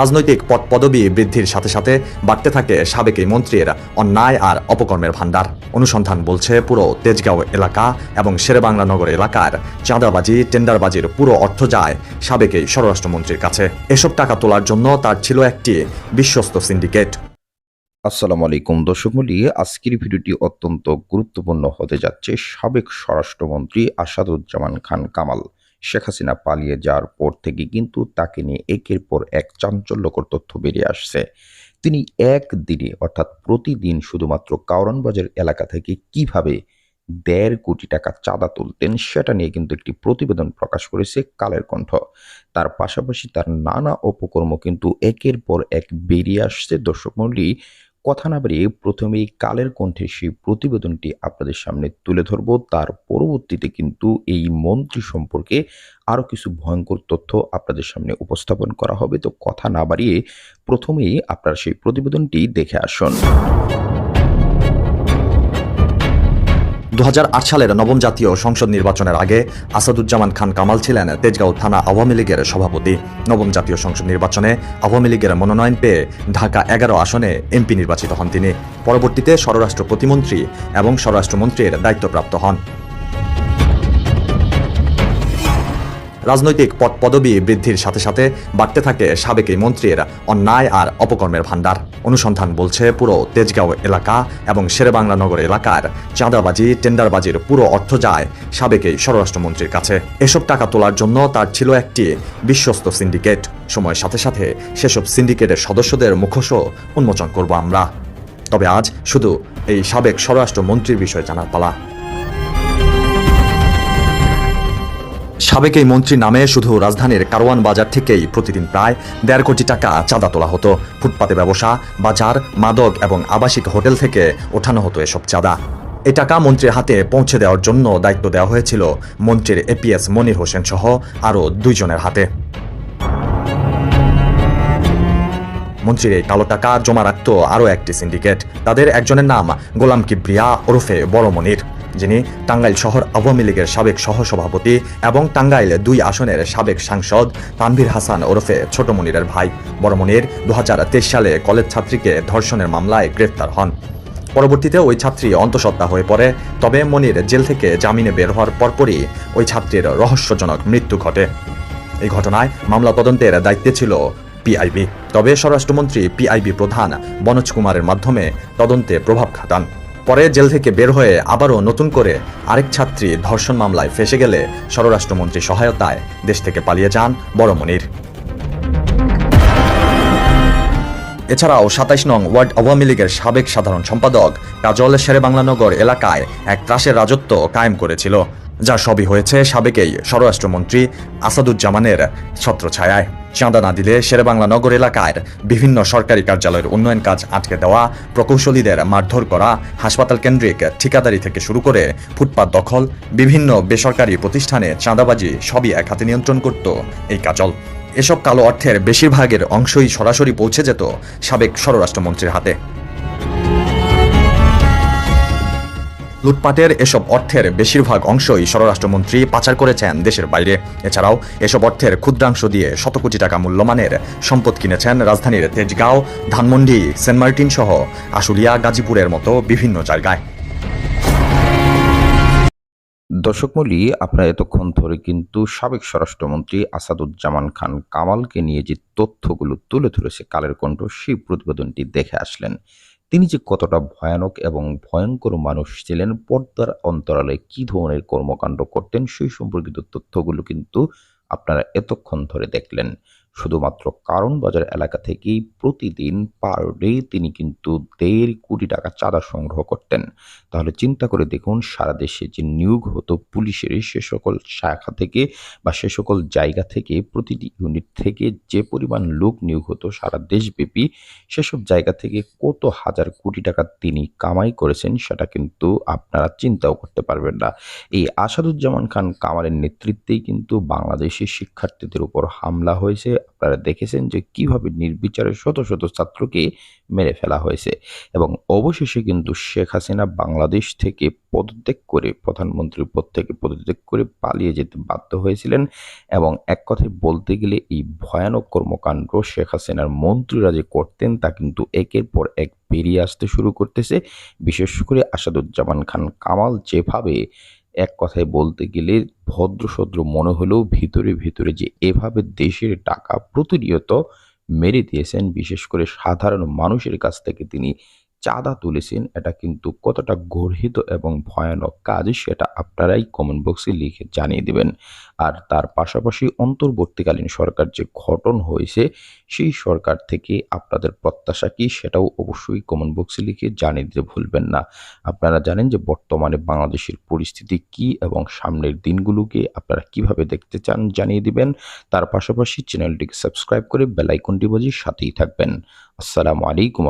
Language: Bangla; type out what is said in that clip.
রাজনৈতিক পদ পদবি বৃদ্ধির সাথে সাথে বাড়তে থাকে সাবেক এই মন্ত্রীর অন্যায় আর অপকর্মের ভাণ্ডার। অনুসন্ধান বলছে, পুরো তেজগাঁও এলাকা এবং শেরেবাংলা নগর এলাকার চাঁদাবাজি, টেন্ডারবাজির পুরো অর্থ যায় সাবেক এই স্বরাষ্ট্রমন্ত্রীর কাছে। এসব টাকা তোলার জন্য তার ছিল একটি বিশ্বস্ত সিন্ডিকেট। আসসালামু আলাইকুম দর্শক মন্ডলী আজকের ভিডিওটি অত্যন্ত গুরুত্বপূর্ণ হতে যাচ্ছে সাবেক স্বরাষ্ট্রমন্ত্রী আসাদুজ্জামান খান কামাল। শেখ হাসিনা পালিয়ে যাওয়ার পর থেকে কিন্তু তাকে নিয়ে একের পর এক চাঞ্চল্যকর তথ্য বেরিয়ে আসছে। তিনি একদিনে, অর্থাৎ প্রতিদিন শুধুমাত্র কাউরানবাজার এলাকা থেকে কীভাবে দেড় কোটি টাকা চাঁদা তুলতেন সেটা নিয়ে কিন্তু একটি প্রতিবেদন প্রকাশ করেছে কালের কণ্ঠ। তার পাশাপাশি তার নানা অপকর্ম কিন্তু একের পর এক বেরিয়ে আসছে। দর্শক মন্ডলী কথা না বাড়িয়ে প্রথমেই কালের কণ্ঠে সেই প্রতিবেদনটি আপনাদের সামনে তুলে ধরব। তার পরবর্তীতে কিন্তু এই মন্ত্রী সম্পর্কে আরও কিছু ভয়ঙ্কর তথ্য আপনাদের সামনে উপস্থাপন করা হবে। তো কথা না বাড়িয়ে প্রথমেই আপনারা সেই প্রতিবেদনটি দেখে আসুন। দু হাজার আট সালের নবম জাতীয় সংসদ নির্বাচনের আগে আসাদুজ্জামান খান কামাল ছিলেন তেজগাঁও থানা আওয়ামী লীগের সভাপতি। নবম জাতীয় সংসদ নির্বাচনে আওয়ামী লীগের মনোনয়ন পেয়ে ঢাকা এগারো আসনে এমপি নির্বাচিত হন তিনি। পরবর্তীতে স্বরাষ্ট্র প্রতিমন্ত্রী এবং স্বরাষ্ট্রমন্ত্রীর দায়িত্বপ্রাপ্ত হন। রাজনৈতিক পদ পদবি বৃদ্ধির সাথে সাথে বাড়তে থাকে সাবেক এই মন্ত্রীর অন্যায় আর অপকর্মের ভাণ্ডার। অনুসন্ধান বলছে, পুরো তেজগাঁও এলাকা এবং শেরেবাংলা নগর এলাকার চাঁদাবাজি, টেন্ডারবাজির পুরো অর্থ যায় সাবেক এই স্বরাষ্ট্রমন্ত্রীর কাছে। এসব টাকা তোলার জন্য তার ছিল একটি বিশ্বস্ত সিন্ডিকেট। সময়ের সাথে সাথে সেসব সিন্ডিকেটের সদস্যদের মুখোশও উন্মোচন করব আমরা। তবে আজ শুধু এই সাবেক স্বরাষ্ট্রমন্ত্রীর বিষয়ে জানার পালা। সাবেক এই মন্ত্রী নামে শুধু রাজধানীর কারওয়ান বাজার থেকেই প্রতিদিন প্রায় দেড় কোটি টাকা চাঁদা তোলা হতো। ফুটপাতে ব্যবসা, বাজার, মাদক এবং আবাসিক হোটেল থেকে ওঠানো হতো এসব চাঁদা। এ টাকা মন্ত্রীর হাতে পৌঁছে দেওয়ার জন্য দায়িত্ব দেওয়া হয়েছিল মন্ত্রীর এপিএস মনির হোসেন সহ আরও দুইজনের হাতে। মন্ত্রীর এই কালো টাকা জমা রাখত আরও একটি সিন্ডিকেট। তাদের একজনের নাম গোলাম কিবরিয়া ওরফে বড় মনির। যিনি টাঙ্গাইল শহর আওয়ামী লীগের সাবেক সহসভাপতি এবং টাঙ্গাইল দুই আসনের সাবেক সাংসদ তানভীর হাসান ওরফে ছোট মনিরের ভাই। বড় মনির দু সালে কলেজ ছাত্রীকে ধর্ষণের মামলায় গ্রেফতার হন। পরবর্তীতে ওই ছাত্রী অন্তঃসত্ত্বা হয়ে পড়ে, তবে মনির জেল থেকে জামিনে বের হওয়ার পরপরই ওই ছাত্রীর রহস্যজনক মৃত্যু ঘটে। এই ঘটনায় মামলা তদন্তের দায়িত্বে ছিল পিআইবি তবে স্বরাষ্ট্রমন্ত্রী পিআইবি প্রধান বনোজ কুমারের মাধ্যমে তদন্তে প্রভাব খাটান। পরে জেল থেকে বের হয়ে আবারও নতুন করে আরেক ছাত্রী ধর্ষণ মামলায় ফেসে গেলে স্বরাষ্ট্রমন্ত্রী সহায়তায় দেশ থেকে পালিয়ে যান বড়মনির এছাড়াও সাতাইশ নং ওয়ার্ড আওয়ামী লীগের সাবেক সাধারণ সম্পাদক কাজল শেরেবাংলানগর এলাকায় এক ত্রাসের রাজত্ব কায়েম করেছিল। যা সবই হয়েছে সাবেকেই স্বরাষ্ট্রমন্ত্রী আসাদুজ্জামানের ছত্রছায়ায়। চাঁদা না দিলে শেরেবাংলা নগর এলাকায় বিভিন্ন সরকারি কার্যালয়ের উন্নয়ন কাজ আটকে দেওয়া, প্রকৌশলীদের মারধর করা, হাসপাতাল কেন্দ্রিক ঠিকাদারি থেকে শুরু করে ফুটপাত দখল, বিভিন্ন বেসরকারি প্রতিষ্ঠানে চাঁদাবাজি সবই এক হাতে নিয়ন্ত্রণ করত এই কাজল। এসব কালো অর্থের বেশিরভাগের অংশই সরাসরি পৌঁছে যেত সাবেক স্বরাষ্ট্রমন্ত্রীর হাতে। লুটপাটের এসব অর্থের বেশিরভাগ অংশই স্বরাষ্ট্রমন্ত্রী পাচার করেছেন দেশের বাইরে। এছাড়াও এসব অর্থের ক্ষুদ্রাংশ দিয়ে শত কোটি টাকা মূল্যমানের সম্পদ কিনেছেন রাজধানীর তেজগাঁও, ধানমন্ডি, সেন্ট মার্টিন সহ আশুলিয়া, গাজীপুরের মতো বিভিন্ন জায়গায়। দর্শক মূলী, আপনারা এতক্ষণ ধরে কিন্তু সাবেক স্বরাষ্ট্রমন্ত্রী আসাদুজ্জামান খান কামালকে নিয়ে যে তথ্যগুলো তুলে ধরেছে, কালের কণ্ঠ সেই প্রতিবেদনটি দেখে আসলেন। তিনি যে কতটা ভয়ানক এবং ভয়ঙ্কর মানুষ ছিলেন, পর্দার অন্তরালে কি ধরনের কর্মকাণ্ড করতেন, সেই সম্পর্কিত তথ্যগুলো কিন্তু আপনারা এতক্ষণ ধরে দেখলেন। শুধুমাত্র কারণ বাজার এলাকা থেকেই প্রতিদিন পার ডে তিনি কিন্তু দেড় কোটি টাকা চাঁদা সংগ্রহ করতেন। তাহলে চিন্তা করে দেখুন, সারা দেশে যে নিয়োগ হতো পুলিশের সে সকল শাখা থেকে বা সে সকল জায়গা থেকে, প্রতিটি ইউনিট থেকে যে পরিমাণ লোক নিয়োগ হতো সারা দেশব্যাপী, সেসব জায়গা থেকে কত হাজার কোটি টাকা তিনি কামাই করেছেন সেটা কিন্তু আপনারা চিন্তাও করতে পারবেন না। এই আসাদুজ্জামান খান কামালের নেতৃত্বেই কিন্তু বাংলাদেশের শিক্ষার্থীদের উপর হামলা হয়েছে। আপনারা দেখেছেন যে কীভাবে নির্বিচারে শত শত ছাত্রকে মেরে ফেলা হয়েছে এবং অবশেষে কিন্তু শেখ হাসিনা বাংলাদেশ থেকে পদত্যাগ করে, প্রধানমন্ত্রীর পদ থেকে পদত্যাগ করে পালিয়ে যেতে বাধ্য হয়েছিলেন এবং এক কথায় বলতে গেলে এই ভয়ানক কর্মকাণ্ড শেখ হাসিনার মন্ত্রীরা যে করতেন তা কিন্তু একের পর এক বেরিয়ে আসতে শুরু করতেছে। বিশেষ করে আসাদুজ্জামান খান কামাল যেভাবে এক কথায় বলতে গেলে ভদ্রসদ্র মনে হলেও ভিতরে ভিতরে যে এভাবে দেশের টাকা প্রতিনিয়ত মেরে দিয়েছেন, বিশেষ করে সাধারণ মানুষের কাছ থেকে তিনি চাঁদা তুলেছেন, এটা কিন্তু কতটা গর্হিত এবং ভয়ানক কাজ সেটা আপনারাই কমেন্ট বক্সে লিখে জানিয়ে দেবেন। আর তার পাশাপাশি অন্তর্বর্তীকালীন সরকার যে গঠন হয়েছে, সেই সরকার থেকে আপনাদের প্রত্যাশা কি সেটাও অবশ্যই কমেন্ট বক্সে লিখে জানিয়ে দিতে ভুলবেন না। আপনারা জানেন যে বর্তমানে বাংলাদেশের পরিস্থিতি কি এবং সামনের দিনগুলোকে আপনারা কীভাবে দেখতে চান জানিয়ে দিবেন। তার পাশাপাশি চ্যানেলটিকে সাবস্ক্রাইব করে বেলাইকনটি বাজিয়ে সাথেই থাকবেন। আসসালামু আলাইকুম